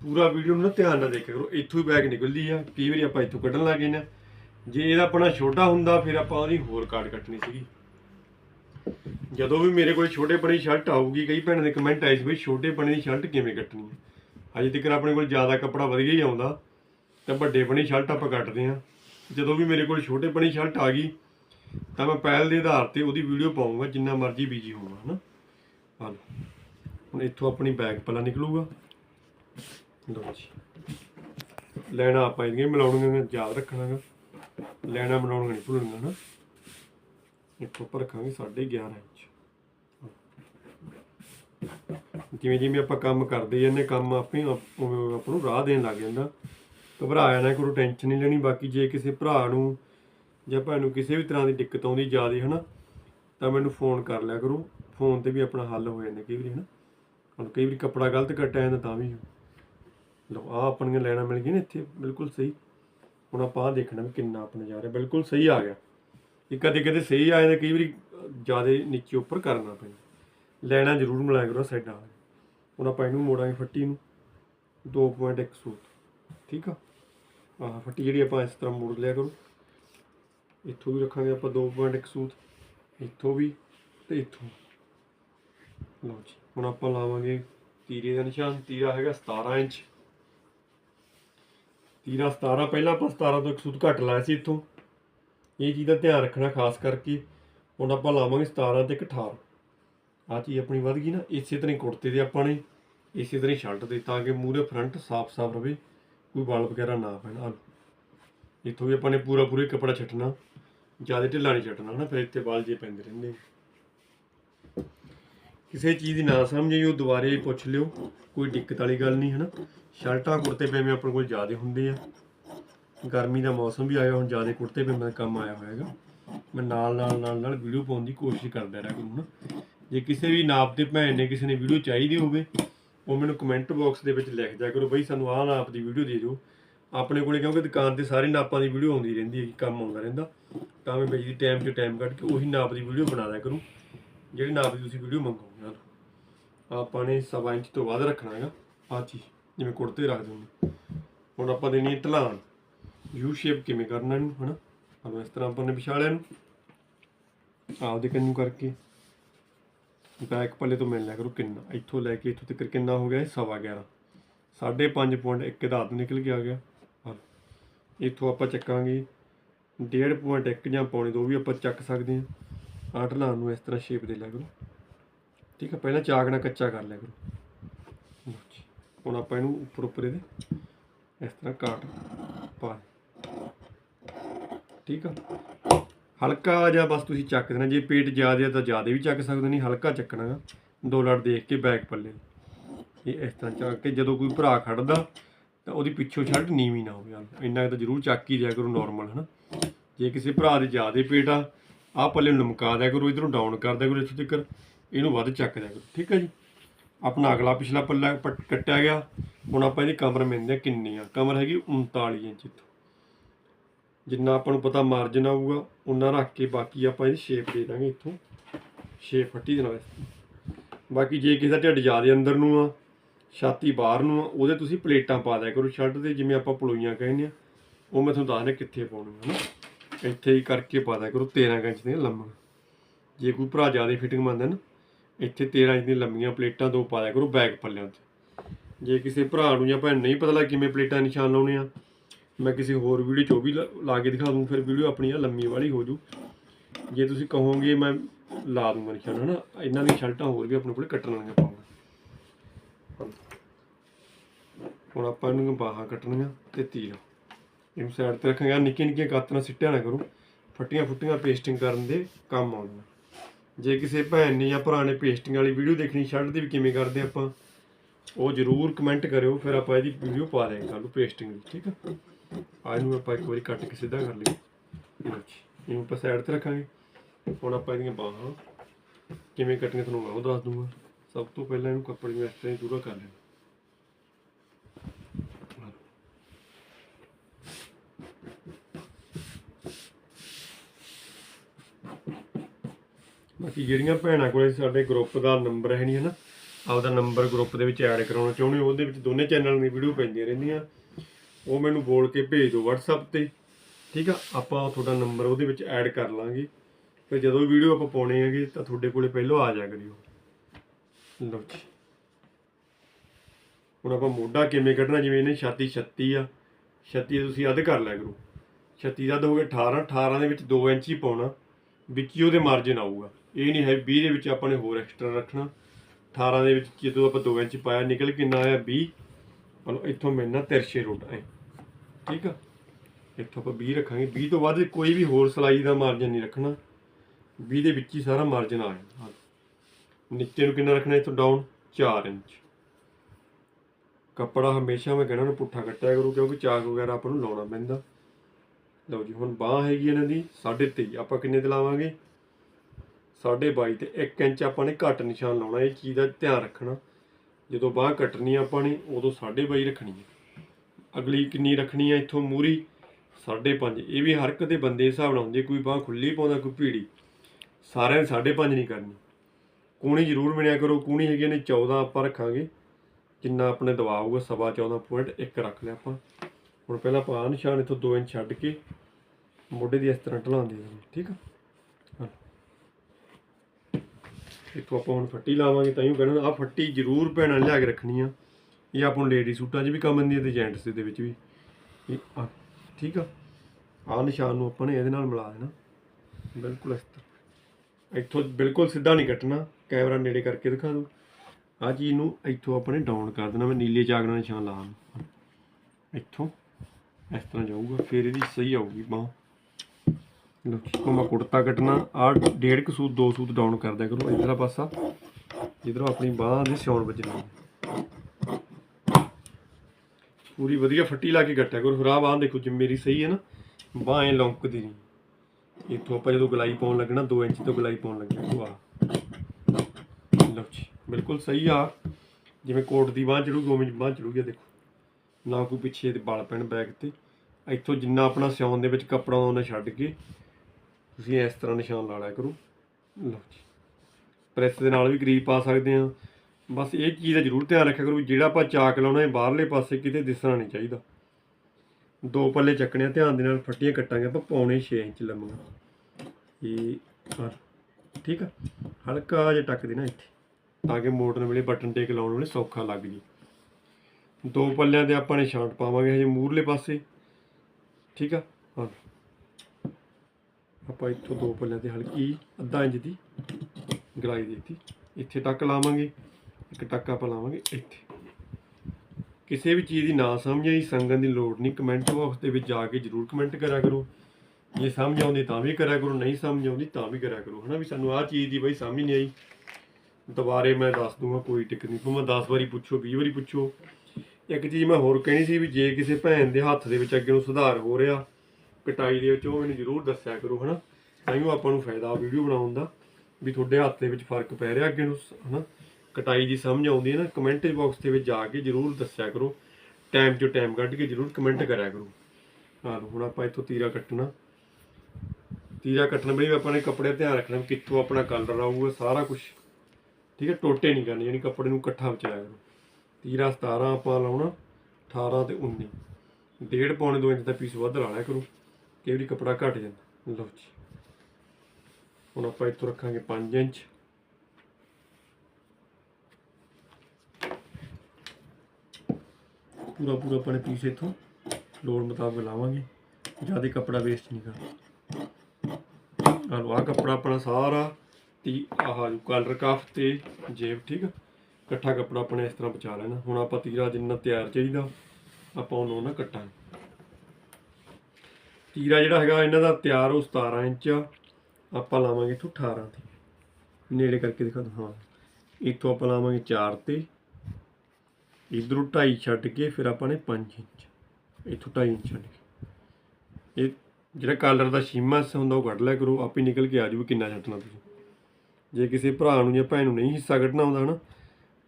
ਪੂਰਾ ਵੀਡੀਓ ਨੂੰ ਨਾ ਧਿਆਨ ਨਾਲ ਦੇਖਿਆ ਕਰੋ। ਇੱਥੋਂ ਹੀ ਬੈਕ ਨਿਕਲਦੀ ਆ। ਕਈ ਵਾਰੀ ਆਪਾਂ ਇੱਥੋਂ ਕੱਢਣ ਲੱਗੇ ਨਾ ਜੇ ਇਹਦਾ ਆਪਣਾ ਛੋਟਾ ਹੁੰਦਾ, ਫਿਰ ਆਪਾਂ ਉਹਦੀ ਹੋਰ ਕਾਰਡ ਕੱਟਣੀ ਸੀਗੀ। ਜਦੋਂ ਵੀ ਮੇਰੇ ਕੋਲ ਛੋਟੇ ਪਣੇ ਸ਼ਰਟ ਆਊਗੀ, ਕਈ ਭੈਣਾਂ ਦੇ ਕਮੈਂਟ ਆਏ ਸੀ ਬਈ ਛੋਟੇ ਪਣੇ ਦੀ ਸ਼ਰਟ ਕਿਵੇਂ ਕੱਟਣੀ ਹੈ ਅਜੇ ਤੱਕ ਆਪਣੇ ਕੋਲ ਜ਼ਿਆਦਾ ਕੱਪੜਾ ਵਧੀਆ ਹੀ ਆਉਂਦਾ। ਤਾਂ ਵੱਡੇ ਪਣੇ ਸ਼ਰਟ ਆਪਾਂ ਕੱਟਦੇ ਆ। ਜਦੋਂ ਵੀ ਮੇਰੇ ਕੋਲ ਛੋਟੇ ਪਣੇ ਸ਼ਰਟ ਆ ਗਈ ਤਾਂ ਮੈਂ ਪਹਿਲ ਦੇ ਆਧਾਰ ਤੇ ਉਹਦੀ ਵੀਡੀਓ ਪਾਉਂਗਾ ਜਿੰਨਾ ਮਰਜ਼ੀ ਬੀਜੀ ਹੋਊਗਾ, ਹਨਾ? ਹਾਂ। ਹੁਣ ਇੱਥੋਂ ਆਪਣੀ ਬੈਗ ਪੱਲਾ ਨਿਕਲੂਗਾ। ਲਓ ਜੀ। ਲੈਣਾ ਆਪਾਂ ਇਹਦੀਆਂ ਮਿਲਾਉਣੀਆਂ ਯਾਦ ਰੱਖਣਾਗਾ। ਲੈਣਾ ਮਿਲਾਉਣੀਆਂ ਨਹੀਂ ਭੁੱਲਣੀਆਂ ਨਾ ਇੱਥੋਂ ਆਪਾਂ ਰੱਖਾਂਗੇ 11.5 ਇੰਚ। ਜਿਵੇਂ ਜਿਵੇਂ ਆਪਾਂ ਕੰਮ ਕਰਦੇ ਜਾਂਦੇ, ਕੰਮ ਆਪੇ ਆਪ- ਆਪਾਂ ਨੂੰ ਰਾਹ ਦੇਣ ਲੱਗ ਜਾਂਦਾ। ਘਬਰਾਇਆ ਨਾ ਕਰੋ, ਟੈਨਸ਼ਨ ਨਹੀਂ ਲੈਣੀ। ਬਾਕੀ ਜੇ ਕਿਸੇ ਭਰਾ ਨੂੰ ਜੇ ਭੈਣ ਨੂੰ ਕਿਸੇ ਵੀ ਤਰ੍ਹਾਂ ਦੀ ਦਿੱਕਤ ਆਉਂਦੀ ਜ਼ਿਆਦਾ, ਹਨਾ, ਤਾਂ ਮੈਨੂੰ ਫੋਨ ਕਰ ਲਿਆ ਕਰੋ। ਫੋਨ ਤੇ ਵੀ ਆਪਣਾ ਹੱਲ ਹੋ ਜਾਂਦਾ ਕਈ ਵਾਰੀ, ਹਨਾ। ਹੁਣ ਕਈ ਵਾਰੀ ਕੱਪੜਾ ਗਲਤ ਕੱਟਿਆ ਜਾਂਦਾ ਤਾਂ ਵੀ। ਲਓ ਆ ਆਪਣੀਆਂ ਲੈਣਾ ਮਿਲ ਗਈਆਂ ਨੇ ਇੱਥੇ, ਬਿਲਕੁਲ ਸਹੀ। ਹੁਣ ਆਪਾਂ ਆਹ ਦੇਖਣਾ ਵੀ ਕਿੰਨਾ ਆਪਣਾ ਜਾ ਰਿਹਾ, ਬਿਲਕੁਲ ਸਹੀ ਆ ਗਿਆ। ਇਹ ਕਦੇ ਕਦੇ ਸਹੀ ਆ ਜਾਂਦਾ, ਕਈ ਵਾਰੀ ਜ਼ਿਆਦਾ ਨੀਚੇ ਉੱਪਰ ਕਰਨਾ ਪੈਂਦਾ। ਲੈਣਾ ਜ਼ਰੂਰ ਮਿਲਾਇਆ ਕਰੋ ਸਾਈਡਾਂ ਵਾਲੇ ਹੁਣ ਆਪਾਂ ਇਹਨੂੰ ਮੋੜਾਂਗੇ ਫੱਟੀ ਨੂੰ। 2.1 ਸੂਤ ਠੀਕ ਆ? ਆਹ ਫੱਟੀ ਜਿਹੜੀ ਆਪਾਂ ਇਸ ਤਰ੍ਹਾਂ ਮੋੜ ਲਿਆ ਕਰੋ। ਇੱਥੋਂ ਵੀ ਰੱਖਾਂਗੇ ਆਪਾਂ 2.1 ਸੂਤ, ਇੱਥੋਂ ਵੀ ਤੇ ਇੱਥੋਂ। ਲਓ ਜੀ, ਹੁਣ ਆਪਾਂ ਲਾਵਾਂਗੇ ਤੀਰੇ ਦਾ ਨਿਸ਼ਾਨ, ਤੀਰਾ ਹੈਗਾ 17 ਇੰਚ। ਤੀਰਾ 17 ਪਹਿਲਾਂ ਆਪਾਂ 17 ਤੋਂ ਇੱਕ ਸੂਤ ਘੱਟ ਲਾਇਆ ਸੀ ਇੱਥੋਂ। ਇਹ ਚੀਜ਼ ਦਾ ਧਿਆਨ ਰੱਖਣਾ ਖਾਸ ਕਰਕੇ, ਹੁਣ ਆਪਾਂ ਲਾਵਾਂਗੇ 17 ਤੇ ਇੱਕ 18 ਆ ਚੀਜ਼ ਆਪਣੀ ਵੱਧ ਗਈ ਨਾ, ਇਸੇ ਤਰ੍ਹਾਂ ਹੀ ਕੁੜਤੇ ਦੇ ਆਪਾਂ ਨੇ, ਇਸੇ ਤਰ੍ਹਾਂ ਹੀ ਸ਼ਰਟ ਦੇ ਤਾਂ ਕਿ ਮੂਰੇ ਫਰੰਟ ਸਾਫ਼-ਸਾਫ਼ ਰਵੇ, ਕੋਈ ਵਾਲ ਵਗੈਰਾ ਨਾ ਪੈਣ। ਇੱਥੋਂ ਵੀ ਆਪਾਂ ਨੇ ਪੂਰਾ ਪੂਰਾ ਹੀ ਕੱਪੜਾ ਛੱਟਣਾ ਜ਼ਿਆਦਾ ਢਿੱਲਾ ਨਹੀਂ ਛੱਡਣਾ ਹਨਾ? ਫਿਰ ਇੱਥੇ ਵਾਲ ਜੇ ਪੈਂਦੇ ਰਹਿੰਦੇ ਕਿਸੇ ਚੀਜ਼ ਦੀ ਨਾ ਸਮਝ ਉਹ ਦੁਬਾਰੇ ਪੁੱਛ ਲਿਓ, ਕੋਈ ਦਿੱਕਤ ਵਾਲੀ ਗੱਲ ਨਹੀਂ, ਹਨਾ? ਸ਼ਰਟਾਂ, ਕੁੜਤੇ ਪਜਾਮੇ ਆਪਣੇ ਕੋਲ ਜ਼ਿਆਦਾ ਹੁੰਦੇ ਆ। ਗਰਮੀ ਦਾ ਮੌਸਮ ਵੀ ਆਇਆ, ਹੁਣ ਜ਼ਿਆਦਾ ਕੁੜਤੇ ਪਜਾਮੇ ਦਾ ਕੰਮ ਆਇਆ ਹੋਏਗਾ ਮੈਂ ਨਾਲ ਨਾਲ ਨਾਲ ਨਾਲ ਵੀਡੀਓ ਪਾਉਣ ਦੀ ਕੋਸ਼ਿਸ਼ ਕਰਦਾ ਰਿਹਾ ਕਰੂੰ ਨਾ ਜੇ ਕਿਸੇ ਵੀ ਨਾਪ ਦੇ ਭੈਣ ਨੇ ਕਿਸੇ ਨੇ ਵੀਡੀਓ ਚਾਹੀਦੀ ਹੋਵੇ, ਉਹ ਮੈਨੂੰ ਕਮੈਂਟ ਬਾਕਸ ਦੇ ਵਿੱਚ ਲਿਖ ਦਿਆ ਕਰੋ, ਬਈ ਸਾਨੂੰ ਆਹ ਨਾਪ ਦੀ ਵੀਡੀਓ ਦੇ ਦਿਓ। ਆਪਣੇ ਕੋਲੇ ਕਿਉਂਕਿ ਦੁਕਾਨ ਤੇ ਸਾਰੇ ਨਾਪਾਂ ਦੀ ਵੀਡੀਓ ਆਉਂਦੀ ਰਹਿੰਦੀ ਹੈ ਕਿ ਕੰਮ ਆਉਂਦਾ ਰਹਿੰਦਾ। ਤਾਂ ਮੈਂ ਬਈ ਟਾਈਮ to ਟਾਈਮ ਕੱਢ ਕੇ ਉਹੀ ਨਾਪ ਦੀ ਵੀਡੀਓ ਬਣਾ ਲਿਆ ਕਰੂੰ। ਜਿਹੜੀ ਨਾਪ ਦੀ ਤੁਸੀਂ ਵੀਡੀਓ ਮੰਗੋਗੇ ਨਾਲ ਆਪਾਂ ਨੇ ਸਵਾ ਇੰਚ ਤੋਂ ਵੱਧ ਰੱਖਣਾ ਹੈਗਾ। ਆਹ ਚੀਜ਼, ਜਿਵੇਂ ਕੁੜਤੇ ਰੱਖ ਦਿੰਦੇ ਹੁਣ ਆਪਾਂ ਦੇਣੀ ਹੈ ਢਲਾਣ ਯੂ ਸ਼ੇਪ ਕਿਵੇਂ ਕਰਨਾ ਇਹਨੂੰ, ਹਨਾ? ਆਪਾਂ ਇਸ ਤਰ੍ਹਾਂ ਆਪਾਂ ਨੇ ਵਿਛਾਲਿਆ ਨੂੰ ਆਪਦੇ ਕੰਨੂ ਕਰਕੇ। ਬੈਕ ਪੱਲੇ ਤੋਂ ਮਿਲ ਲਿਆ ਕਰੋ ਕਿੰਨਾ। ਇੱਥੋਂ ਲੈ ਕੇ ਇੱਥੋਂ ਤੱਕ ਕਿੰਨਾ ਹੋ ਗਿਆ ਇਹ? ਸਵਾ 11 5.5 ਪੁਆਇੰਟ ਇੱਕ ਦਾ ਅੱਧ ਨਿਕਲ ਕੇ ਆ ਗਿਆ। ਇੱਥੋਂ ਆਪਾਂ ਚੱਕਾਂਗੇ 1.5 ਪੁਆਇੰਟ ਇੱਕ ਜਾਂ ਪੌਣੇ ਦੋ ਵੀ ਆਪਾਂ ਚੱਕ ਸਕਦੇ ਹਾਂ। ਆਹ ਢਲਾਣ ਨੂੰ ਇਸ ਤਰ੍ਹਾਂ ਸ਼ੇਪ ਦੇ ਲਿਆ ਕਰੋ। ਠੀਕ ਹੈ ਪਹਿਲਾਂ ਚਾਕ ਨਾਲ ਕੱਚਾ ਕਰ ਲਿਆ ਕਰੋ। ਹੁਣ ਆਪਾਂ ਇਹਨੂੰ ਉੱਪਰ ਉੱਪਰ ਇਹਦੇ ਇਸ ਤਰ੍ਹਾਂ ਕਾਟ ਪਾ ਠੀਕ ਆ, ਹਲਕਾ ਜਿਹਾ ਬਸ ਤੁਸੀਂ ਚੱਕ ਦੇਣਾ। ਜੇ ਪੇਟ ਜ਼ਿਆਦਾ ਹੈ ਤਾਂ ਜ਼ਿਆਦਾ ਵੀ ਚੱਕ ਸਕਦੇ ਨਹੀਂ ਹਲਕਾ ਚੱਕਣਾ। ਦੋ ਲੜ ਦੇਖ ਕੇ ਬੈਕ ਪੱਲੇ। ਇਹ ਇਸ ਤਰ੍ਹਾਂ ਚੱਕ ਕੇ ਜਦੋਂ ਕੋਈ ਭਰਾ ਖੜਦਾ ਤਾਂ ਉਹਦੀ ਪਿੱਛੋਂ ਛੱਡ ਨੀਵੀਂ ਨਾ ਹੋਵੇ ਇੰਨਾ ਕੁ ਤਾਂ ਜ਼ਰੂਰ ਚੱਕ ਹੀ ਦਿਆ ਕਰੋ ਨਾਰਮਲ ਹਨਾ। ਜੇ ਕਿਸੇ ਭਰਾ ਦੇ ਜ਼ਿਆਦਾ ਪੇਟ ਆ, ਆਹ ਪੱਲੇ ਨੂੰ ਲਮਕਾ ਦਿਆ ਕਰੋ, ਇਧਰੋਂ ਡਾਊਨ ਕਰ ਦਿਆ ਕਰੋ ਇੱਥੋਂ ਤੱਕ। ਇਹਨੂੰ ਵੱਧ ਚੱਕ ਦਿਆ ਕਰੋ, ਠੀਕ ਹੈ ਜੀ? ਆਪਣਾ ਅਗਲਾ ਪਿਛਲਾ ਪੱਲਾ ਪੱਟ- ਕੱਟਿਆ ਗਿਆ। ਹੁਣ ਆਪਾਂ ਇਹਦੀ ਕਮਰ ਮਿਲਦੇ ਆ ਕਿੰਨੀ ਆ। ਕਮਰ ਹੈਗੀ 39 ਇੰਚ ਇੱਥੋਂ। ਜਿੰਨਾ ਆਪਾਂ ਨੂੰ ਪਤਾ ਮਾਰਜਨ ਆਊਗਾ ਉਹਨਾਂ ਰੱਖ ਕੇ ਬਾਕੀ ਆਪਾਂ ਇਹਦੀ ਸ਼ੇਪ ਦੇ ਦਾਂਗੇ ਇੱਥੋਂ। ਸ਼ੇਪ ਫੱਟੀ ਦੇ ਨਾਲ ਬਾਕੀ ਜੇ ਕਿਸੇ ਦਾ ਢਿੱਡ ਜ਼ਿਆਦਾ ਅੰਦਰ ਨੂੰ ਆ ਛਾਤੀ ਬਾਹਰ ਨੂੰ ਆ, ਉਹਦੇ ਤੁਸੀਂ ਪਲੇਟਾਂ ਪਾ ਦਿਆ ਕਰੋ, ਸ਼ਰਟ ਦੇ ਜਿਵੇਂ ਆਪਾਂ ਪਲੋਈਆਂ ਕਹਿੰਦੇ ਆ, ਉਹ ਮੈਂ ਤੁਹਾਨੂੰ ਦੱਸਦਾ ਕਿੱਥੇ ਪਾਉਣੀਆਂ ਹਨਾ? ਇੱਥੇ ਹੀ ਕਰਕੇ ਪਾ ਦਿਆ ਕਰੋ 13 ਇੰਚ ਦੀਆਂ ਲੰਮੀਆਂ। ਜੇ ਕੋਈ ਭਰਾ ਜ਼ਿਆਦਾ ਫਿਟਿੰਗ ਮੰਨਦਾ ਨਾ, ਇੱਥੇ 13 ਇੰਚ ਦੀਆਂ ਲੰਮੀਆਂ ਪਲੇਟਾਂ ਦੋ ਪਾ ਦਿਆ ਕਰੋ ਬੈਕ ਪੱਲਿਆਂ ਤੇ। ਜੇ ਕਿਸੇ ਭਰਾ ਨੂੰ ਜਾਂ ਭੈਣ ਨਹੀਂ ਪਤਾ ਲੱਗ ਕਿਵੇਂ ਪਲੇਟਾਂ ਨਿਸ਼ਾਨ ਲਾਉਣੇ ਆ, ਮੈਂ ਕਿਸੇ ਹੋਰ ਵੀਡੀਓ 'ਚ ਉਹ ਵੀ ਲਾ ਲਾ ਕੇ ਦਿਖਾ ਦੂੰ, ਫਿਰ ਵੀਡੀਓ ਆਪਣੀ ਆ ਲੰਮੀ ਵਾਲੀ ਹੋ ਜੂ। ਜੇ ਤੁਸੀਂ ਕਹੋਗੇ ਮੈਂ ਲਾ ਦੂੰਗਾ ਨਿਸ਼ਾਨ, ਹਨਾ? ਇਹਨਾਂ ਦੀਆਂ ਸ਼ਰਟਾਂ ਹੋਰ ਵੀ ਆਪਣੇ ਕੋਲ ਕੱਟਣ ਵਾਲੀਆਂ ਪਾਉਂਗਾ ਹੁਣ ਆਪਾਂ ਇਹਨੂੰ ਬਾਹਾਂ ਕੱਟਣੀਆਂ ਤੇ ਤੀਰ ਇਹਨੂੰ ਸਾਈਡ ਤੇ ਰੱਖਾਂਗੇ। ਆਹ ਨਿੱਕੀਆਂ ਨਿੱਕੀਆਂ ਕਾਤਰਾਂ ਸਿੱਟਿਆ ਨਾ ਕਰੋ। ਫੱਟੀਆਂ ਫੁੱਟੀਆਂ ਪੇਸਟਿੰਗ ਕਰਨ ਦੇ ਕੰਮ ਆਉਣੀਆਂ। ਜੇ ਕਿਸੇ ਭੈਣ ਨੇ ਜਾਂ ਭਰਾ ਨੇ ਪੇਸਟਿੰਗ ਵਾਲੀ ਵੀਡੀਓ ਦੇਖਣੀ ਸ਼ਰਟ ਦੀ ਵੀ ਕਿਵੇਂ ਕਰਦੇ ਆਪਾਂ। ਉਹ ਜਰੂਰ ਕਮੈਂਟ ਕਰਿਓ ਫਿਰ ਆਪਾਂ ਇਹਦੀ ਵੀਡੀਓ ਪਾ ਦੇਵਾਂਗੇ ਸਾਨੂੰ ਪੇਸਟਿੰਗ ਦੀ ਠੀਕ ਆ? ਆ ਇਹਨੂੰ ਆਪਾਂ ਇੱਕ ਵਾਰੀ ਕੱਟ ਕੇ ਸਿੱਧਾ ਕਰ ਲਈਏ। ਲਓ ਜੀ, ਇਹਨੂੰ ਆਪਾਂ ਸਾਈਡ ਤੇ ਰੱਖਾਂਗੇ। ਹੁਣ ਆਪਾਂ ਇਹਦੀਆਂ ਬਾਹਾਂ ਕਿਵੇਂ ਕੱਟਣੀਆਂ ਤੁਹਾਨੂੰ ਮੈਂ ਉਹ ਦੱਸ ਦੂੰਗਾ। ਸਭ ਤੋਂ ਪਹਿਲਾਂ ਇਹਨੂੰ ਕੱਪੜੇ ਨੂੰ ਇਸ ਤਰ੍ਹਾਂ ਹੀ ਕਰ ਲੈਣਾ ਬਾਕੀ ਜਿਹੜੀਆਂ ਭੈਣਾਂ ਕੋਲੇ ਸਾਡੇ ਗਰੁੱਪ ਦਾ ਨੰਬਰ ਹੈ ਨਹੀਂ ਹੈ ਨਾ ਆਪਦਾ ਨੰਬਰ ਗਰੁੱਪ ਦੇ ਵਿੱਚ ਐਡ ਕਰਾਉਣਾ ਚਾਹੁੰਦੇ ਹੋ, ਉਹਦੇ ਵਿੱਚ ਦੋਨੇ ਚੈਨਲ ਦੀ ਵੀਡੀਓ ਪੈਂਦੀਆਂ ਰਹਿੰਦੀਆਂ। ਉਹ ਮੈਨੂੰ ਬੋਲ ਕੇ ਭੇਜ ਦਿਓ WhatsApp ਤੇ, ਠੀਕ ਆ? ਆਪਾਂ ਤੁਹਾਡਾ ਨੰਬਰ ਉਹਦੇ ਵਿੱਚ ਐਡ ਕਰ ਲਾਂਗੇ। ਫਿਰ ਜਦੋਂ ਵੀਡੀਓ ਆਪਾਂ ਪਾਉਣੀ ਹੈਗੇ, ਤਾਂ ਤੁਹਾਡੇ ਕੋਲੇ ਪਹਿਲਾਂ ਆ ਜਾ ਕਰਿਓ। ਲਓ ਜੀ। ਹੁਣ ਆਪਾਂ ਮੋਢਾ ਕਿਵੇਂ ਕੱਢਣਾ, ਜਿਵੇਂ ਇਹਨੇ ਛਾਤੀ 36 ਆ 36 ਤੁਸੀਂ ਅੱਧ ਕਰ ਲਿਆ ਕਰੋ। 36 ਦਾ ਅੱਧ ਹੋ ਗਿਆ 18 18 ਦੇ ਵਿੱਚ 2 ਇੰਚ ਹੀ ਪਾਉਣਾ, ਵਿੱਚ ਹੀ ਉਹਦੇ ਮਾਰਜਨ ਆਊਗਾ। ਇਹ ਨਹੀਂ ਹੈ 20 ਦੇ ਵਿੱਚ ਆਪਾਂ ਨੇ ਹੋਰ ਐਕਸਟਰਾ ਰੱਖਣਾ। 18 ਦੇ ਵਿੱਚ ਜਦੋਂ ਆਪਾਂ 2 ਇੰਚ ਪਾਇਆ, ਨਿਕਲ ਕਿੰਨਾ ਆਇਆ? 20 ਮਤਲਬ ਇੱਥੋਂ ਮਿਲਣਾ ਤਿਰਛੇ ਰੋਟ ਐ ਠੀਕ ਆ? ਇੱਥੋਂ ਆਪਾਂ 20 ਰੱਖਾਂਗੇ। 20 ਤੋਂ ਵੱਧ ਕੋਈ ਵੀ ਹੋਰ ਸਲਾਈ ਦਾ ਮਾਰਜਨ ਨਹੀਂ ਰੱਖਣਾ। 20 ਦੇ ਵਿੱਚ ਹੀ ਸਾਰਾ ਮਾਰਜਨ ਆ ਜਾਣਾ। ਨੀਚੇ ਨੂੰ ਕਿੰਨਾ ਰੱਖਣਾ ਇੱਥੋਂ? Down 4 inch. ਕੱਪੜਾ ਹਮੇਸ਼ਾ ਮੈਂ ਕਹਿੰਦਾ ਨੂੰ ਪੁੱਠਾ ਕੱਟਿਆ ਕਰੂ, ਕਿਉਂਕਿ ਚਾਕ ਵਗੈਰਾ ਆਪਾਂ ਨੂੰ ਲਾਉਣਾ ਪੈਂਦਾ। ਲਓ ਜੀ, ਹੁਣ ਬਾਹ ਹੈਗੀ ਇਹਨਾਂ ਦੀ 23.5 ਆਪਾਂ ਕਿੰਨੇ ਤੇ ਲਾਵਾਂਗੇ? 22.5 ਤੇ 1 ਇੰਚ ਆਪਾਂ ਨੇ ਘੱਟ ਨਿਸ਼ਾਨ ਲਾਉਣਾ, ਇਹ ਚੀਜ਼ ਦਾ ਧਿਆਨ ਰੱਖਣਾ। ਜਦੋਂ ਬਾਹ ਕੱਟਣੀ ਆਪਾਂ ਨੇ, ਉਦੋਂ 22.5 ਰੱਖਣੀ ਹੈ ਅਗਲੀ ਕਿੰਨੀ ਰੱਖਣੀ ਹੈ ਇੱਥੋਂ ਮੂਰੀ? 5.5 ਇਹ ਵੀ ਹਰ ਇੱਕ ਦੇ ਬੰਦੇ ਹਿਸਾਬ ਨਾਲ ਹੁੰਦੀ ਕੋਈ ਬਾਹ ਖੁੱਲੀ ਪਾਉਂਦਾ, ਕੋਈ ਭੀੜੀ। ਸਾਰਿਆਂ ਨੇ 5.5 ਨਹੀਂ ਕਰਨੀ। ਕੂਣੀ ਜ਼ਰੂਰ ਮਿਲਿਆ ਕਰੋ ਕੂਣੀ ਹੈਗੀ ਨੇ 14 ਆਪਾਂ ਰੱਖਾਂਗੇ। ਜਿੰਨਾ ਆਪਣੇ ਦਬਾਅ ਸਵਾ 14 ਪੁਆਇੰਟ 1 ਰੱਖ ਲਿਆ ਆਪਾਂ। ਹੁਣ ਪਹਿਲਾਂ ਆਪਾਂ ਆਹ ਨਿਸ਼ਾਨ ਇੱਥੋਂ 2 ਇੰਚ ਛੱਡ ਕੇ, ਮੋਢੇ ਦੀ ਇਸ ਤਰ੍ਹਾਂ ਢਲਾਉਂਦੇ ਦੇ ਠੀਕ ਆ ਹਾਂ। ਇੱਥੋਂ ਆਪਾਂ ਹੁਣ ਫੱਟੀ ਲਾਵਾਂਗੇ, ਤਾਂ ਹੀ ਕਹਿਣਾ ਆ ਫੱਟੀ ਜ਼ਰੂਰ ਭੈਣਾਂ ਲਿਆ ਕੇ ਰੱਖਣੀ ਆ। ਇਹ ਆਪਾਂ ਨੂੰ ਲੇਡੀ ਸੂਟਾਂ 'ਚ ਵੀ ਕੰਮ ਆਉਂਦੀ ਹੈ ਤੇ ਜੈਂਟਸ ਦੇ ਵਿੱਚ ਵੀ। ਇਹ ਆ, ਠੀਕ ਆ? ਆਹ ਨਿਸ਼ਾਨ ਨੂੰ ਆਪਾਂ ਨੇ ਇਹਦੇ ਨਾਲ ਮਿਲਾ ਦੇਣਾ। ਬਿਲਕੁਲ ਇਸ ਤਰ੍ਹਾਂ। ਇੱਥੋਂ ਬਿਲਕੁਲ ਸਿੱਧਾ ਨਹੀਂ ਕੱਟਣਾ। ਕੈਮਰਾ ਨੇੜੇ ਕਰਕੇ ਦਿਖਾ ਦਿਓ ਆ ਚੀਜ਼ ਨੂੰ ਇੱਥੋਂ ਆਪਣੇ ਡਾਊਨ ਕਰ ਦੇਣਾ। ਮੈਂ ਨੀਲੇ ਚਾਕ ਨਾਲ ਨਿਸ਼ਾਨ ਲਾ ਦਿੰਦਾ ਇੱਥੋਂ ਇਸ ਤਰ੍ਹਾਂ ਜਾਊਗਾ, ਫਿਰ ਇਹਦੀ ਸਹੀ ਆਊਗੀ ਬਾਂਹ। ਲੋ ਮੈਂ ਕੁੜਤਾ ਕੱਟਣਾ ਆ ਡੇਢ ਕੁ ਸੂਤ ਦੋ ਸੂਤ ਡਾਊਨ ਕਰ ਦਿਆ ਕਰੋ, ਇਧਰਲਾ ਪਾਸਾ। ਜਿੱਧਰੋਂ ਆਪਣੀ ਬਾਂਹ ਦੀ ਸਿਉਣ ਵੱਜਣੀ ਪੂਰੀ ਵਧੀਆ ਫੱਟੀ ਲਾ ਕੇ ਕੱਟਿਆ ਕਰੋ। ਫਿਰ ਆਹ ਬਾਂਹ ਦੇਖੋ, ਜਿਵੇਂ ਮੇਰੀ ਸਹੀ ਹੈ ਨਾ, ਬਾਂਹ ਐ ਲੌਂਕਦੀ ਨਹੀਂ। ਇੱਥੋਂ ਆਪਾਂ ਜਦੋਂ ਗਲਾਈ ਪਾਉਣ ਲੱਗਣਾ 2 ਇੰਚ ਤੋਂ ਗਲਾਈ ਪਾਉਣ ਲੱਗਣਾ, ਉਹ ਆ। ਲਓ ਜੀ, ਬਿਲਕੁਲ ਸਹੀ ਆ। ਜਿਵੇਂ ਕੋਟ ਦੀ ਬਾਂਹ ਚੜੂਗੀ, ਉਵੇਂ ਬਾਂਹ ਚੜੂਗੀ ਦੇਖੋ। ਨਾ ਕੋਈ ਪਿੱਛੇ ਤੇ ਵਾਲ ਪੈਣ ਬੈਕ ਤੇ। ਇੱਥੋਂ ਜਿੰਨਾ ਆਪਣਾ ਸਿਉਣ ਦੇ ਵਿੱਚ ਕੱਪੜਾ ਉਹਨਾਂ ਛੱਡ ਕੇ ਤੁਸੀਂ ਇਸ ਤਰ੍ਹਾਂ ਨਿਸ਼ਾਨ ਲਾ ਲਿਆ ਕਰੋ। ਲਓ ਜੀ। ਪ੍ਰੈਸ ਦੇ ਨਾਲ ਵੀ ਗਰੀਬ ਪਾ ਸਕਦੇ ਆ ਬਸ ਇਹ ਚੀਜ਼ ਦਾ ਜ਼ਰੂਰ ਧਿਆਨ ਰੱਖਿਆ ਕਰੋ ਵੀ ਜਿਹੜਾ ਆਪਾਂ ਚਾਕ ਲਾਉਣਾ ਹੈ ਬਾਹਰਲੇ ਪਾਸੇ ਕਿਤੇ ਦਿਸਣਾ ਨਹੀਂ ਚਾਹੀਦਾ। ਦੋ ਪੱਲੇ ਚੱਕਣੇ ਆ, ਧਿਆਨ ਦੇ ਨਾਲ ਫੱਟੀਆਂ ਕੱਟਾਂਗੇ ਆਪਾਂ ਪੌਣੇ 6 ਇੰਚ ਲੰਮੀਆਂ ਇਹ ਆ ਠੀਕ ਆ? ਹਲਕਾ ਜਿਹਾ ਟੱਕ ਦੇਣਾ ਇੱਥੇ, ਤਾਂ ਕਿ ਮੋੜਨ ਵੇਲੇ ਬਟਨ ਟੇਕ ਲਾਉਣ ਵੇਲੇ ਸੌਖਾ ਲੱਗ ਜੀ। ਦੋ ਪੱਲਿਆਂ ਤੇ ਆਪਾਂ ਨੇ ਛਾਂਟ ਪਾਵਾਂਗੇ ਹਜੇ ਮੂਰਲੇ ਪਾਸੇ। ਠੀਕ ਆ? ਹਾਂ ਆਪਾਂ ਇੱਥੋਂ ਦੋ ਪੱਲਿਆਂ ਤੇ ਹਲਕੀ ਅੱਧਾ ਇੰਚ ਦੀ ਗਲਾਈ ਦੇ ਦਿੱਤੀ। ਇੱਥੇ ਟੱਕ ਲਾਵਾਂਗੇ, ਇੱਕ ਟੱਕ ਆਪਾਂ ਲਾਵਾਂਗੇ ਇੱਥੇ। ਕਿਸੇ ਵੀ ਚੀਜ਼ ਦੀ ਨਾ ਸਮਝ ਆਈ, ਸੰਗਣ ਦੀ ਲੋੜ ਨਹੀਂ ਕਮੈਂਟ ਬਾਕਸ ਦੇ ਵਿੱਚ ਜਾ ਕੇ ਜਰੂਰ ਕਮੈਂਟ ਕਰਿਆ ਕਰੋ। ਜੇ ਸਮਝ ਆਉਂਦੀ ਤਾਂ ਵੀ ਕਰਿਆ ਕਰੋ, ਨਹੀਂ ਸਮਝ ਆਉਂਦੀ ਤਾਂ ਵੀ ਕਰਿਆ ਕਰੋ। ਹਨਾ ਵੀ ਸਾਨੂੰ ਆਹ ਚੀਜ਼ ਦੀ ਬਈ ਸਮਝ ਨਹੀਂ ਆਈ। ਦੁਬਾਰੇ ਮੈਂ ਦੱਸ ਦੂੰਗਾ, ਕੋਈ ਟਿਕ ਨਹੀਂ ਭਾਵੇਂ 10 ਵਾਰੀ ਪੁੱਛੋ 20 ਵਾਰੀ ਪੁੱਛੋ। ਇੱਕ ਚੀਜ਼ ਮੈਂ ਹੋਰ ਕਹਿਣੀ ਸੀ ਵੀ ਜੇ ਕਿਸੇ ਭੈਣ ਦੇ ਹੱਥ ਦੇ ਵਿੱਚ ਅੱਗੇ ਨੂੰ ਸੁਧਾਰ ਹੋ ਰਿਹਾ ਕਟਾਈ ਦੇ ਵਿੱਚ, ਉਹ ਮੈਨੂੰ ਜ਼ਰੂਰ ਦੱਸਿਆ ਕਰੋ, ਹਨਾ? ਤਾਂ ਹੀ ਆਪਾਂ ਨੂੰ ਫਾਇਦਾ ਵੀਡੀਓ ਬਣਾਉਣ ਦਾ, ਵੀ ਤੁਹਾਡੇ ਹੱਥ ਦੇ ਵਿੱਚ ਫ਼ਰਕ ਪੈ ਰਿਹਾ ਅੱਗੇ ਨੂੰ, ਹਨਾ? ਕਟਾਈ ਦੀ ਸਮਝ ਆਉਂਦੀ ਹੈ ਨਾ ਕਮੈਂਟ ਬਾਕਸ ਦੇ ਵਿੱਚ ਜਾ ਕੇ ਜ਼ਰੂਰ ਦੱਸਿਆ ਕਰੋ। ਟਾਈਮ ਤੋਂ ਟਾਈਮ ਕੱਢ ਕੇ ਜ਼ਰੂਰ ਕਮੈਂਟ ਕਰਿਆ ਕਰੋ। ਹਾਂ ਹੁਣ ਆਪਾਂ ਇੱਥੋਂ ਤੀਰਾ ਕੱਟਣਾ। ਤੀਰਾ ਕੱਟਣ ਵੇਲੇ ਵੀ ਆਪਾਂ ਨੇ ਕੱਪੜੇ ਦਾ ਧਿਆਨ ਰੱਖਣਾ ਵੀ ਕਿੱਥੋਂ ਆਪਣਾ ਕਲਰ ਆਊਗਾ, ਸਾਰਾ ਕੁਝ ਠੀਕ ਹੈ, ਟੋਟੇ ਨਹੀਂ ਕਰਨੇ, ਯਾਨੀ ਕੱਪੜੇ ਨੂੰ ਇਕੱਠਾ ਬਚਾਇਆ ਕਰੋ। ਤੀਰਾ 17 ਆਪਾਂ ਲਾਉਣਾ 18 ਤੇ 19 ਡੇਢ ਪੌਣੇ 2 ਇੰਚ ਦਾ ਪੀਸ ਵੱਧ ਲਾ ਲਿਆ ਕਰੋ। ਕਈ ਵਾਰੀ ਕੱਪੜਾ ਘਟ ਜਾਂਦਾ। ਲਓ ਜੀ। ਹੁਣ ਆਪਾਂ ਇੱਥੋਂ ਰੱਖਾਂਗੇ 5 ਇੰਚ। ਪੂਰਾ ਪੂਰਾ ਆਪਾਂ ਨੇ ਪੀਸ ਇੱਥੋਂ ਲੋੜ ਮੁਤਾਬਕ ਲਾਵਾਂਗੇ। ਜ਼ਿਆਦਾ ਕੱਪੜਾ ਵੇਸਟ ਨਹੀਂ ਕਰਨਾ। ਆਹ ਲਓ, ਆਹ ਕੱਪੜਾ ਆਪਣਾ ਸਾਰਾ ਤੀ ਆਹ ਜੋ ਕਲਰ ਕਾਫ ਤੇ ਜੇਬ, ਠੀਕ ਇਕੱਠਾ ਕੱਪੜਾ ਆਪਣੇ ਇਸ ਤਰ੍ਹਾਂ ਬਚਾ ਲੈਣਾ। ਹੁਣ ਆਪਾਂ ਤੀਰਾ ਜਿੰਨਾ ਤਿਆਰ ਚਾਹੀਦਾ, ਆਪਾਂ ਉਹਨੂੰ ਨਾ ਕੱਟਾਂਗੇ। ਤੀਰਾ ਜਿਹੜਾ ਹੈਗਾ, ਇਹਨਾਂ ਦਾ ਤਿਆਰ ਉਹ 17 ਇੰਚ ਆ। ਆਪਾਂ ਲਾਵਾਂਗੇ ਇੱਥੋਂ 18 ਤੇ। ਨੇੜੇ ਕਰਕੇ ਦਿਖਾ ਦੋ ਹਾਂ। ਇੱਥੋਂ ਆਪਾਂ ਲਾਵਾਂਗੇ 4 ਤੇ। ਇਧਰੋਂ 2.5 ਛੱਡ ਕੇ ਫਿਰ ਆਪਾਂ ਨੇ 5 ਇੰਚ। ਇੱਥੋਂ 2.5 ਇੰਚ ਛੱਡ ਕੇ। ਇਹ ਜਿਹੜਾ ਕਾਲਰ ਦਾ ਸ਼ੀਮਾ ਹੁੰਦਾ, ਉਹ ਕੱਢ ਲਿਆ ਕਰੋ। ਆਪੇ ਨਿਕਲ ਕੇ ਆ ਜਾਊ ਕਿੰਨਾ ਛੱਡਣਾ ਤੁਸੀਂ। ਜੇ ਕਿਸੇ ਭਰਾ ਨੂੰ ਜਾਂ ਭੈਣ ਨੂੰ ਨਹੀਂ ਹਿੱਸਾ ਕੱਢਣਾ ਆਉਂਦਾ ਹਨਾ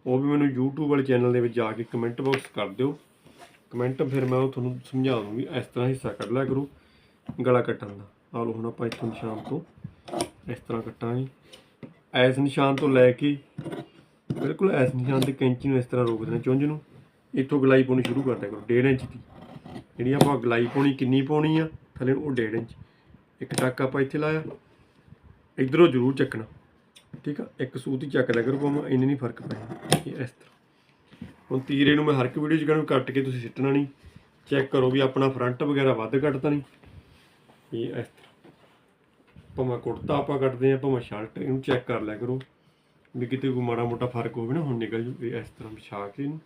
ਉਹ ਵੀ ਮੈਨੂੰ YouTube ਵਾਲੇ ਚੈਨਲ ਦੇ ਵਿੱਚ ਜਾ ਕੇ ਕਮੈਂਟ ਬਾਕਸ ਕਰ ਦਿਓ। ਕਮੈਂਟ ਫਿਰ ਮੈਂ ਉਹ ਤੁਹਾਨੂੰ ਸਮਝਾ ਦੂੰਗੀ ਇਸ ਤਰ੍ਹਾਂ ਹਿੱਸਾ ਕੱਢ ਲਿਆ ਕਰੋ। ਗਲਾ ਕੱਟਣ ਦਾ। ਆਹ ਲਓ ਹੁਣ ਆਪਾਂ ਇੱਥੋਂ ਨਿਸ਼ਾਨ ਤੋਂ ਇਸ ਤਰ੍ਹਾਂ ਕੱਟਾਂਗੇ। ਐਸ ਨਿਸ਼ਾਨ ਤੋਂ ਲੈ ਕੇ ਬਿਲਕੁਲ ਐਸ ਨਿਸ਼ਾਨ ਤੇ ਕੈਂਚੀ ਨੂੰ ਇਸ ਤਰ੍ਹਾਂ ਰੋਕ ਦੇਣਾ, ਚੁੰਝ ਨੂੰ। ਇੱਥੋਂ ਗਲਾਈ ਪਾਉਣੀ ਸ਼ੁਰੂ ਕਰ ਦਿਆ ਕਰੋ 1.5 ਇੰਚ ਦੀ। ਜਿਹੜੀ ਆਪਾਂ ਗਲਾਈ ਪਾਉਣੀ, ਕਿੰਨੀ ਪਾਉਣੀ ਆ, ਥੱਲੇ ਨੂੰ ਉਹ 1.5 ਇੰਚ। ਇੱਕ ਟੱਕ ਆਪਾਂ ਇੱਥੇ ਲਾਇਆ। ਇਧਰੋਂ ਜ਼ਰੂਰ ਚੱਕਣਾ, ਠੀਕ ਆ? ਇੱਕ ਸੂਤ ਹੀ ਚੱਕ ਲਿਆ ਕਰੋ ਭਾਵੇਂ ਇੰਨੇ ਨਹੀਂ ਫ਼ਰਕ ਪੈਣਾ ਇਹ ਇਸ ਤਰ੍ਹਾਂ। ਹੁਣ ਤੀਰੇ ਨੂੰ ਮੈਂ ਹਰ ਇੱਕ ਵੀਡੀਓ 'ਚ ਕਹਿੰਦਾ ਕੱਟ ਕੇ ਤੁਸੀਂ ਸਿੱਟਣਾ ਨਹੀਂ। ਚੈੱਕ ਕਰੋ ਵੀ ਆਪਣਾ ਫਰੰਟ ਵਗੈਰਾ ਵੱਧ ਘੱਟ ਤਾਂ ਨਹੀਂ। ਇਹ ਇਸ ਤਰ੍ਹਾਂ। ਭਾਵੇਂ ਕੁੜਤਾ ਆਪਾਂ ਕੱਟਦੇ ਆ ਭਾਵੇਂ ਸ਼ਰਟ ਇਹਨੂੰ ਚੈੱਕ ਕਰ ਲਿਆ ਕਰੋ ਵੀ ਕਿਤੇ ਕੋਈ ਮਾੜਾ ਮੋਟਾ ਫ਼ਰਕ ਹੋਵੇ ਨਾ, ਹੁਣ ਨਿਕਲ ਜੂ ਇਹ ਇਸ ਤਰ੍ਹਾਂ ਵਿਛਾ ਕੇ ਇਹਨੂੰ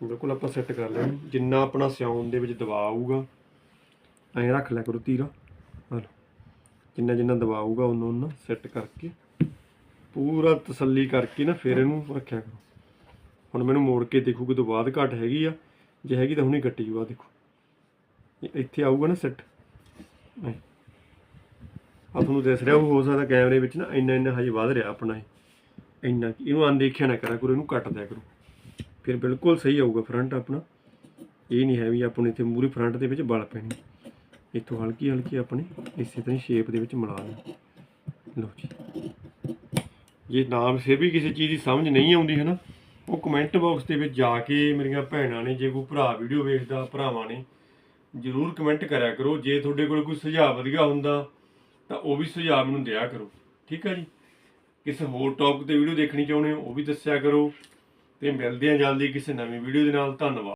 ਬਿਲਕੁਲ ਆਪਾਂ ਸੈੱਟ ਕਰ ਲਿਆ। ਜਿੰਨਾ ਆਪਣਾ ਸਿਆਉਣ ਦੇ ਵਿੱਚ ਦਬਾਅ ਆਊਗਾ, ਐਂ ਰੱਖ ਲਿਆ ਕਰੋ ਤੀਰਾ। ਹਾਂ ਜਿੰਨਾ ਜਿੰਨਾ ਦਬਾਅ ਆਊਗਾ ਉਹਨਾਂ ਉਹਨਾਂ ਸੈੱਟ ਕਰਕੇ, ਪੂਰਾ ਤਸੱਲੀ ਕਰਕੇ ਨਾ ਫਿਰ ਇਹਨੂੰ ਰੱਖਿਆ ਕਰੋ। ਹੁਣ ਮੈਨੂੰ ਮੋੜ ਕੇ ਦੇਖੋ ਕਿ ਤੋਂ ਬਾਅਦ ਘਟ ਹੈਗੀ ਆ। ਜੇ ਹੈਗੀ ਤਾਂ ਹੁਣੇ ਕੱਟੀ ਜੂ ਆ ਦੇਖੋ ਇੱਥੇ ਆਊਗਾ ਨਾ ਸੈੱਟ ਆ ਤੁਹਾਨੂੰ ਦਿਸ ਰਿਹਾ ਹੋ ਸਕਦਾ ਕੈਮਰੇ ਵਿੱਚ ਨਾ ਇੰਨਾ ਇੰਨਾ ਹਜੇ ਵੱਧ ਰਿਹਾ ਆਪਣਾ ਇਹ। ਇੰਨਾ ਇਹਨੂੰ ਅਣਦੇਖਿਆ ਨਾ ਕਰਿਆ ਕਰੋ, ਇਹਨੂੰ ਕੱਟ ਦਿਆ ਕਰੋ। ਫਿਰ ਬਿਲਕੁਲ ਸਹੀ ਆਊਗਾ ਫਰੰਟ ਆਪਣਾ। ਇਹ ਨਹੀਂ ਹੈ ਵੀ ਆਪਾਂ ਨੂੰ ਇੱਥੇ ਮੂਰੇ ਫਰੰਟ ਦੇ ਵਿੱਚ ਬਲ ਪੈਣੀ। ਇੱਥੋਂ ਹਲਕੀ ਹਲਕੀ ਆਪਣੇ ਇਸੇ ਤਰ੍ਹਾਂ ਸ਼ੇਪ ਦੇ ਵਿੱਚ ਮਿਲਾ ਲੈਣਾ ਲਓ ਜੀ। ਜੇ ਨਾਮ ਫਿਰ ਵੀ ਕਿਸੇ ਚੀਜ਼ ਦੀ ਸਮਝ ਨਹੀਂ ਆਉਂਦੀ ਹੈ ਨਾ ਉਹ ਕਮੈਂਟ ਬਾਕਸ ਦੇ ਵਿੱਚ ਜਾ ਕੇ ਮੇਰੀਆਂ ਭੈਣਾਂ ਨੇ, ਜੇ ਕੋਈ ਭਰਾ ਵੀਡੀਓ ਵੇਖਦਾ, ਭਰਾਵਾਂ ਨੇ, ਜਰੂਰ ਕਮੈਂਟ ਕਰਿਆ ਕਰੋ। ਜੇ ਤੁਹਾਡੇ ਕੋਲ ਕੋਈ ਸੁਝਾਅ ਵਧੀਆ ਹੁੰਦਾ, ਤਾਂ ਉਹ ਵੀ ਸੁਝਾਅ ਮੈਨੂੰ ਦਿਆ ਕਰੋ। ਠੀਕ ਹੈ ਜੀ? ਕਿਸੇ ਹੋਰ ਟੌਪਿਕ ਤੇ ਵੀਡੀਓ ਦੇਖਣੀ ਚਾਹੁੰਦੇ ਹੋ, ਉਹ ਵੀ ਦੱਸਿਆ ਕਰੋ। ਤੇ ਮਿਲਦੇ ਹਾਂ ਜਲਦੀ ਕਿਸੇ ਨਵੀਂ ਵੀਡੀਓ ਦੇ ਨਾਲ। ਧੰਨਵਾਦ।